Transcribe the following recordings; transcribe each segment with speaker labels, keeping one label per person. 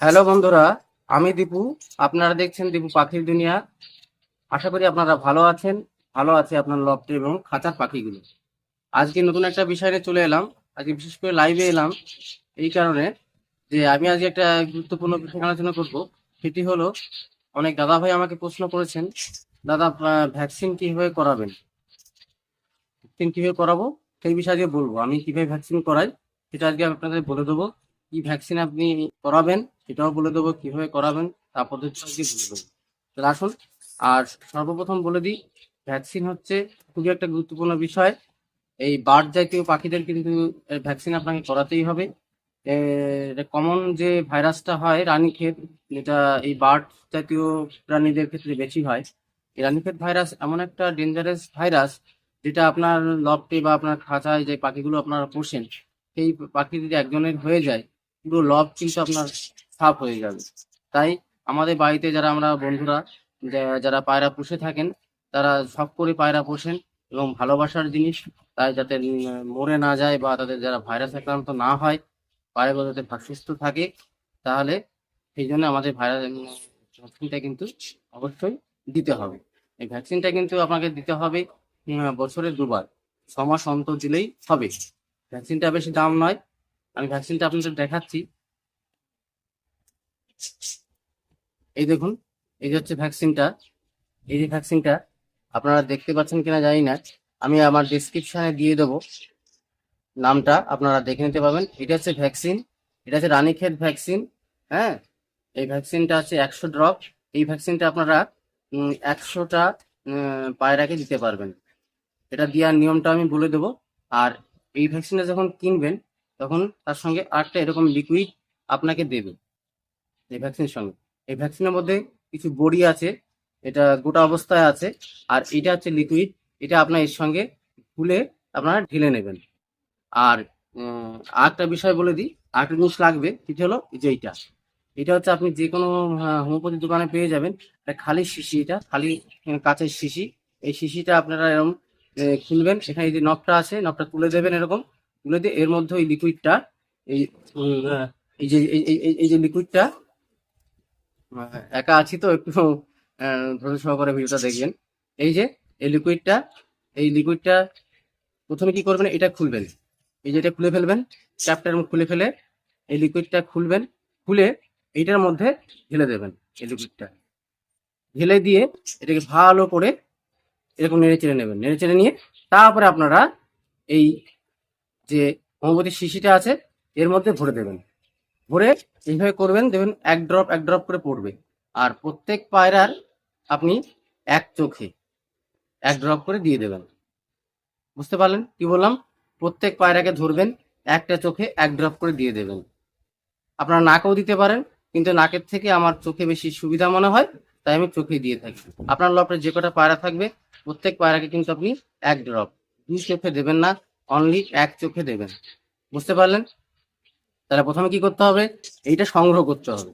Speaker 1: Hello বন্ধুরা, আমি দীপু। আপনারা দেখছেন দীপু পাখির দুনিয়া। আশা করি আপনারা ভালো আছেন, ভালো আছে আপনার লফটে এবং খাঁচার পাখিগুলো। আজকে নতুন একটা বিষয় নিয়ে চলে এলাম। আজকে বিশেষ করে লাইভে এলাম এই কারণে যে আমি আজকে একটা গুরুত্বপূর্ণ বিষয় আলোচনা করব। সেটি হলো, অনেক দাদা ভাই আমাকে প্রশ্ন করেছেন, দাদা ভ্যাকসিন কীভাবে করাবেন? ভ্যাকসিন কীভাবে করাবো? সেই বিষয়ে আজকে বলব। আমি কীভাবে ভ্যাকসিন করাই, সেটা আজকে আমি আপনাদের বলে দেবো। কি ভ্যাকসিন আপনি করাবেন সেটাও বলে দেবো, কীভাবে করাবেন, তার পদ্ধতি বলে দেবো। তাহলে আসুন, আর সর্বপ্রথম বলে দিই ভ্যাকসিন হচ্ছে খুবই একটা গুরুত্বপূর্ণ বিষয়। এই বার্ড জাতীয় পাখিদের কিন্তু ভ্যাকসিন আপনাকে করাতেই হবে। কমন যে ভাইরাসটা হয়, রানীক্ষেত, যেটা এই বার্ড জাতীয় প্রাণীদের ক্ষেত্রে বেশি হয়, এই রানীক্ষেত ভাইরাস এমন একটা ডেঞ্জারাস ভাইরাস, যেটা আপনার লফটে বা আপনার খাঁচায় যে পাখিগুলো আপনারা পোষেন, সেই পাখি যদি একজনের হয়ে যায় পুরো লব কিন্তু আপনার সাফ হয়ে যাবে। তাই আমাদের বাড়িতে যারা আমরা বন্ধুরা যারা পায়রা পুষে থাকেন, তারা শখ করে পায়রা পোষেন এবং ভালোবাসার জিনিস, তাই যাতে মরে না যায় বা তাদের যারা ভাইরাস আক্রান্ত না হয় পায়রাগুলো যাতে সুস্থ থাকে, তাহলে সেই জন্য আমাদের ভাইরাস ভ্যাকসিনটা কিন্তু অবশ্যই দিতে হবে। এই ভ্যাকসিনটা কিন্তু আপনাকে দিতে হবে বছরে দুবার, ছ মাস অন্তর দিলেই হবে। ভ্যাকসিনটা বেশি দাম নয় আমি ভ্যাকসিনটা আপনাদের দেখাচ্ছি। এই দেখুন, এই যে হচ্ছে ভ্যাকসিনটা এই যে ভ্যাকসিনটা আপনারা দেখতে পাচ্ছেন কিনা জানি না। আমি আমার ডিসক্রিপশনে দিয়ে দেবো। নামটা আপনারা দেখে নিতে পারবেন। এটা হচ্ছে ভ্যাকসিন এটা হচ্ছে রানীক্ষেত ভ্যাকসিন হ্যাঁ? এই ভ্যাকসিনটা আছে একশো ড্রপ এই ভ্যাকসিনটা আপনারা একশোটা পায়রাকে দিতে পারবেন। এটা দেওয়ার নিয়মটা আমি বলে দেবো। আর এই ভ্যাকসিনটা যখন কিনবেন তখন তার সঙ্গে আরেকটা এরকম লিকুইড আপনাকে দেবে, এই ভ্যাকসিনের সঙ্গে। এই ভ্যাকসিনের মধ্যে কিছু বড়ি আছে, এটা গোটা অবস্থায় আছে, আর এটা হচ্ছে লিকুইড এটা আপনার এর সঙ্গে খুলে আপনারা ঢেলে নেবেন। আর আরেকটা বিষয় বলে দিই, আরেকটা জিনিস লাগবে, সেটা হলো এই যে এইটা। এটা হচ্ছে আপনি যে কোনো হোমিওপ্যাথি দোকানে পেয়ে যাবেন এটা খালি শিশি এটা, খালি কাঁচের শিশি। এই শিশিটা আপনারা এরকম খুলবেন এই যে নখটা আছে নখটা তুলে দেবেন এরকম তুলে দিয়ে এর মধ্যে ওই লিকুইডটা এই এই যে এই যে লিকুইডটা একা আছি তো একটু ধৈর্য সহকারে ভিডিওটা দেখবেন। এই যে, এই লিকুইডটা এই লিকুইডটা প্রথমে কি করবেন, এটা খুলবেন। এই যে এটা খুলে ফেলবেন ক্যাপটা এরকম খুলে ফেলে, এই লিকুইডটা খুলবেন, খুলে এইটার মধ্যে ঢেলে দেবেন, এই লিকুইডটা ঢেলে দিয়ে এটাকে ভালো করে এরকম নেড়ে চেড়ে নেবেন নেড়ে চেড়ে নিয়ে তারপরে আপনারা এই যে মোমবাতির শিশিটা আছে, এর মধ্যে ভরে দেবেন। ভরে এইভাবে করবেন, দেখবেন এক ড্রপ এক ড্রপ করে পড়বে। আর প্রত্যেক পায়রার আপনি এক চোখে এক ড্রপ করে দিয়ে দেবেন। বুঝতে পারলেন কি বললাম? প্রত্যেক পায়রাকে ধরবেন, একটা চোখে এক ড্রপ করে দিয়ে দেবেন। আপনারা নাকেও দিতে পারেন, কিন্তু নাকের থেকে আমার চোখে বেশি সুবিধা মনে হয়, তাই আমি চোখে দিয়ে থাকি। আপনার লপে যে কটা পায়রা থাকবে, প্রত্যেক পায়রাকে কিন্তু আপনি এক ড্রপ দুই চোখে দেবেন না অনলি এক চোখে দেবেন। বুঝতে পারলেন? তাহলে প্রথমে কি করতে হবে? এইটা সংগ্রহ করতে হবে।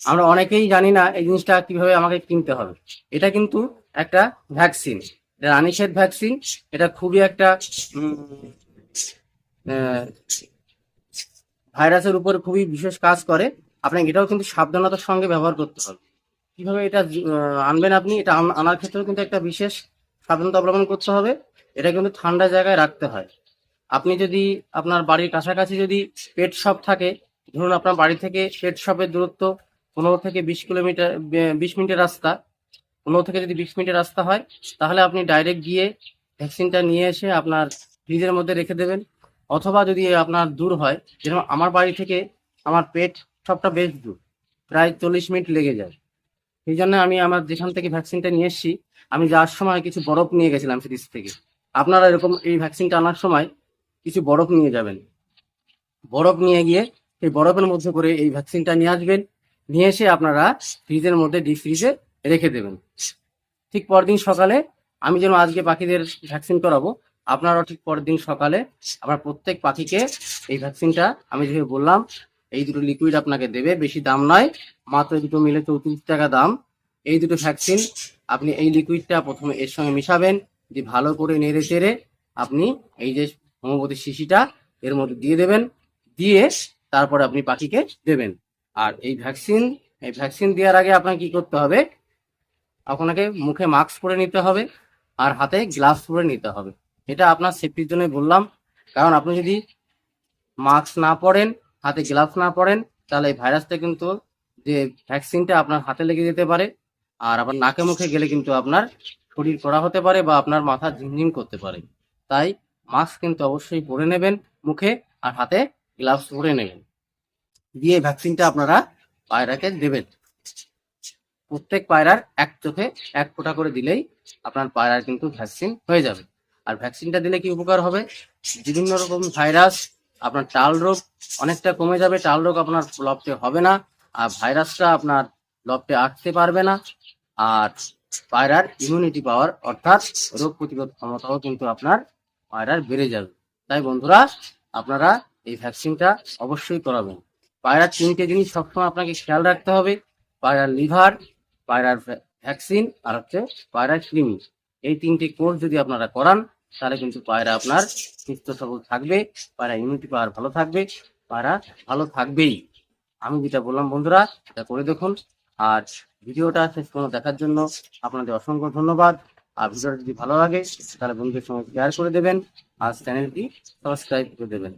Speaker 1: আমরা অনেকেই জানি না এই জিনিসটা কীভাবে আমাকে কিনতে হবে। এটা কিন্তু একটা ভ্যাকসিন এটা ভ্যাকসিন এটা খুবই একটা ভাইরাসের উপর খুবই বিশেষ কাজ করে। আপনাকে এটাও কিন্তু সাবধানতার সঙ্গে ব্যবহার করতে হবে। কীভাবে এটা আনবেন আপনি? এটা আনার ক্ষেত্রেও কিন্তু একটা বিশেষ সাবধানতা অবলম্বন করতে হবে, এটা কিন্তু ঠান্ডা জায়গায় রাখতে হয়। আপনি যদি আপনার বাড়ির কাছাকাছি যদি পেট শপ থাকে, ধরুন আপনার বাড়ি থেকে পেট শপের দূরত্ব পনেরো থেকে বিশ কিলোমিটার বিশ মিনিটের রাস্তা, পনেরো থেকে যদি বিশ মিনিটের রাস্তা হয়, তাহলে আপনি ডাইরেক্ট গিয়ে ভ্যাকসিনটা নিয়ে এসে আপনার ফ্রিজের মধ্যে রেখে দেবেন। অথবা যদি আপনার দূর হয় যেরকম আমার বাড়ি থেকে আমার পেট শপটা বেশ দূর, প্রায় চল্লিশ মিনিট লেগে যায়। সেই জন্য আমি আমার যেখান থেকে ভ্যাকসিনটা নিয়ে এসেছি, আমি যাওয়ার সময় কিছু বরফ নিয়ে গেছিলাম ফ্রিজ থেকে। আপনারা এরকম এই ভ্যাকসিনটা আনার সময় কিছু বরফ নিয়ে যাবেন। বরফ নিয়ে গিয়ে সেই বরফের মধ্যে করে এই ভ্যাকসিনটা নিয়ে আসবেন। নিয়ে এসে আপনারা ফ্রিজের মধ্যে ডিপ ফ্রিজে রেখে দেবেন। ঠিক পরদিন সকালে আমি যেন আজকে পাখিদের ভ্যাকসিন করাবো, আপনারাও ঠিক পরের দিন সকালে আমার প্রত্যেক পাখিকে এই ভ্যাকসিনটা আমি যেভাবে বললাম এই দুটো লিকুইড আপনাকে দেবে, বেশি দাম নয়, মাত্র দুটো মিলে চৌত্রিশ টাকা দাম। এই দুটো ভ্যাকসিন আপনি এই লিকুইডটা প্রথমে এর সঙ্গে মিশাবেন, দিয়ে ভালো করে নেড়ে চেড়ে আপনি এই যে হোমিওপ্যাথি শিশিটা এর মধ্যে দিয়ে দেবেন, দিয়ে তারপরে আপনি পাখিকে দেবেন। আর এই ভ্যাকসিন এই ভ্যাকসিন দেওয়ার আগে আপনাকে কি করতে হবে? আপনাকে মুখে মাস্ক পরে নিতে হবে, আর হাতে গ্লাভস পরে নিতে হবে। এটা আপনার সেফটির জন্য বললাম। কারণ আপনি যদি মাস্ক না পরেন হাতে গ্লাভস না পরেন, তাহলে এই ভাইরাসটা কিন্তু যে ভ্যাকসিনটা আপনার হাতে লেগে যেতে পারে, আর আবার নাকে মুখে গেলে কিন্তু আপনার শরীর করা হতে পারে বা আপনার মাথা ঝিমঝিম করতে পারে। তাই মাস্ক কিন্তু অবশ্যই পরে নেবেন মুখে আর হাতে গ্লাভস পরে নেবেন। দিয়ে ভ্যাকসিনটা আপনারা পায়রাকে দেবেন। প্রত্যেক পায়রার এক চোখে এক ফোঁটা করে দিলেই আপনার পায়রার কিন্তু ভ্যাকসিন হয়ে যাবে। আর ভ্যাকসিনটা দিলে কি উপকার হবে? বিভিন্ন রকম ভাইরাস আপনার টাল রোগ অনেকটা কমে যাবে, টাল রোগ আপনার লপটে হবে না, আর ভাইরাসটা আপনার লপটে আটতে পারবে না, আর পায়রার ইমিউনিটি পাওয়ার অর্থাৎ রোগ প্রতিরোধ ক্ষমতাও কিন্তু আপনার পায়রার বেড়ে যাবে। তাই বন্ধুরা, আপনারা এই ভ্যাকসিনটা অবশ্যই করাবেন। পায়রার তিনটে জিনিস সবসময় আপনাকে খেয়াল রাখতে হবে পায়রার লিভার পায়রার ভ্যাকসিন, আর হচ্ছে পায়রার কৃমি এই তিনটি কোর্স যদি আপনারা করান তাহলে কিন্তু পায়রা আপনার সুস্থ সবল থাকবে, পায়রা ইমিউনিটি পাওয়ার ভালো থাকবে, পায়রা ভালো থাকবেই। আমি যেটা বললাম বন্ধুরা এটা করে দেখুন। আর ভিডিওটা শেষ পর্যন্ত দেখার জন্য আপনাদের অসংখ্য ধন্যবাদ। আর ভিডিওটা যদি ভালো লাগে, তাহলে বন্ধুদের সঙ্গে শেয়ার করে দেবেন আর চ্যানেলটি সাবস্ক্রাইব করে দেবেন।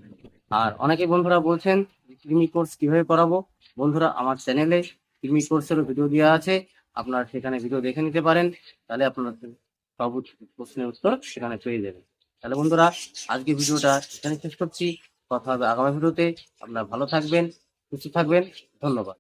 Speaker 1: আর অনেকে বন্ধুরা বলছেন, কৃমি কোর্স কীভাবে করাবো? বন্ধুরা, আমার চ্যানেলে কৃমি কোর্সেরও ভিডিও দেওয়া আছে। আপনারা সেখানে ভিডিও দেখে নিতে পারেন। তাহলে আপনার সব প্রশ্নের উত্তর সেখানে পেয়ে যাবেন তাহলে বন্ধুরা, আজকে ভিডিওটা এখানে শেষ করছি। কথা হবে আগামী ভিডিওতে। আপনারা ভালো থাকবেন, সুস্থ থাকবেন। ধন্যবাদ।